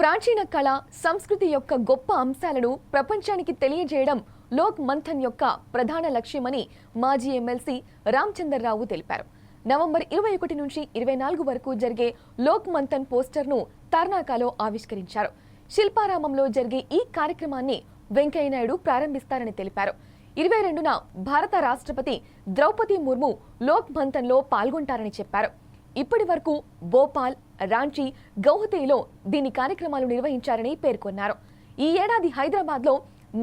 ప్రాచీన కళ సంస్కృతి యొక్క గొప్ప అంశాలను ప్రపంచానికి తెలియజేయడం లోక్ మంథన్ యొక్క ప్రధాన లక్ష్యమని మాజీ ఎమ్మెల్సీ రామచందర్రావు తెలిపారు. నవంబర్ ఇరవై ఒకటి నుంచి ఇరవై నాలుగు వరకు జరిగే లోక్ మంథన్ పోస్టర్ను తర్నాకాలో ఆవిష్కరించారు. శిల్పారామంలో జరిగే ఈ కార్యక్రమాన్ని వెంకయ్యనాయుడు ప్రారంభిస్తారని తెలిపారు. ఇరవై రెండున భారత రాష్ట్రపతి ద్రౌపది ముర్ము లోక్ మంథన్లో పాల్గొంటారని చెప్పారు. ఇప్పటి వరకు భోపాల్ రాంచీ గౌహతిలో దీని కార్యక్రమాలు నిర్వహించారని పేర్కొన్నారు. ఈ ఏడాది హైదరాబాద్లో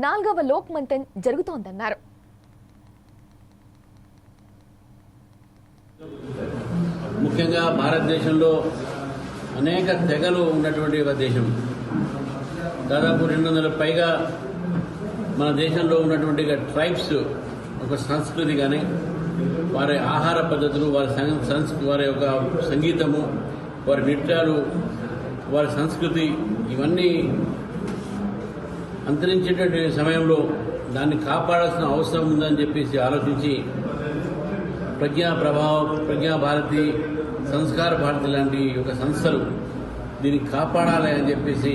నాలుగవ లోక్ మంతన్ జరుగుతోందన్నారు. ముఖ్యంగా భారతదేశంలో అనేక తెగలు ఉన్నటువంటి ఒక దేశం. దాదాపు రెండు వందల పైగా మన దేశంలో ఉన్నటువంటి ట్రైబ్స్ ఒక సంస్కృతి కానీ వారి ఆహార పద్ధతులు వారి సం- సంస్ వారి యొక్క సంగీతము వారి నృత్యాలు వారి సంస్కృతి ఇవన్నీ అంతరించేటువంటి సమయంలో దాన్ని కాపాడాల్సిన అవసరం ఉందని చెప్పేసి ఆలోచించి ప్రజ్ఞా ప్రభావం ప్రజ్ఞా భారతి సంస్కార భారతి లాంటి ఒక సంస్థలు దీన్ని కాపాడాలి అని చెప్పేసి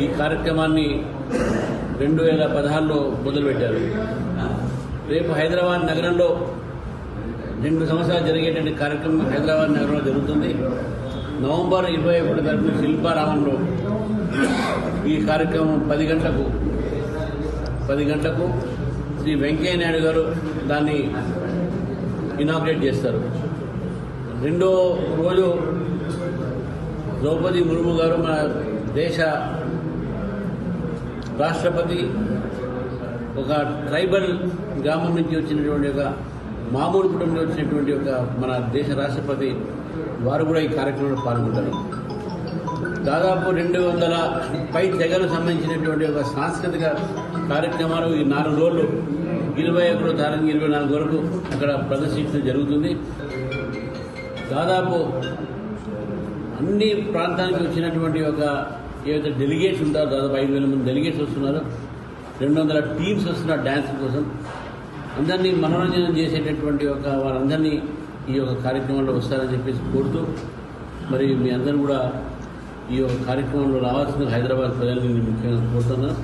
ఈ కార్యక్రమాన్ని రెండు వేల పదహారులో మొదలుపెట్టారు. రేపు హైదరాబాద్ నగరంలో రెండు సంవత్సరాలు జరిగేటువంటి కార్యక్రమం హైదరాబాద్ నగరంలో జరుగుతుంది. నవంబర్ ఇరవై ఒకటి తరఫున శిల్పారామంలో ఈ కార్యక్రమం పది గంటలకు పది గంటలకు శ్రీ వెంకయ్య నాయుడు గారు దాన్ని ఇనాగ్రేట్ చేస్తారు. రెండో రోజు ద్రౌపది ముర్ము గారు మన దేశ రాష్ట్రపతి ఒక ట్రైబల్ గ్రామం నుంచి వచ్చినటువంటి ఒక మామూలు కుటుంబం వచ్చినటువంటి ఒక మన దేశ రాష్ట్రపతి వారు కూడా ఈ కార్యక్రమంలో పాల్గొంటారు. దాదాపు రెండు వందల పై తెగలకు సంబంధించినటువంటి ఒక సాంస్కృతిక కార్యక్రమాలు ఈ నాలుగు రోజులు ఇరవై ఒకటో తారీఖు ఇరవై నాలుగు వరకు అక్కడ ప్రదర్శించడం జరుగుతుంది. దాదాపు అన్ని ప్రాంతానికి వచ్చినటువంటి ఒక ఏవైతే డెలిగేట్స్ ఉంటారో దాదాపు ఐదు వేల మంది డెలిగేట్స్ వస్తున్నారు. రెండు వందల టీమ్స్ వస్తున్నారు డ్యాన్స్ కోసం. అందరినీ మనోరంజనం చేసేటటువంటి ఒక వారందరినీ ఈ యొక్క కార్యక్రమంలో వస్తారని చెప్పేసి కోరుతూ మరి మీ అందరూ కూడా ఈ యొక్క కార్యక్రమంలో రావాల్సిన హైదరాబాద్ ప్రజల్ని నేను ముఖ్యంగా కోరుతున్నాను.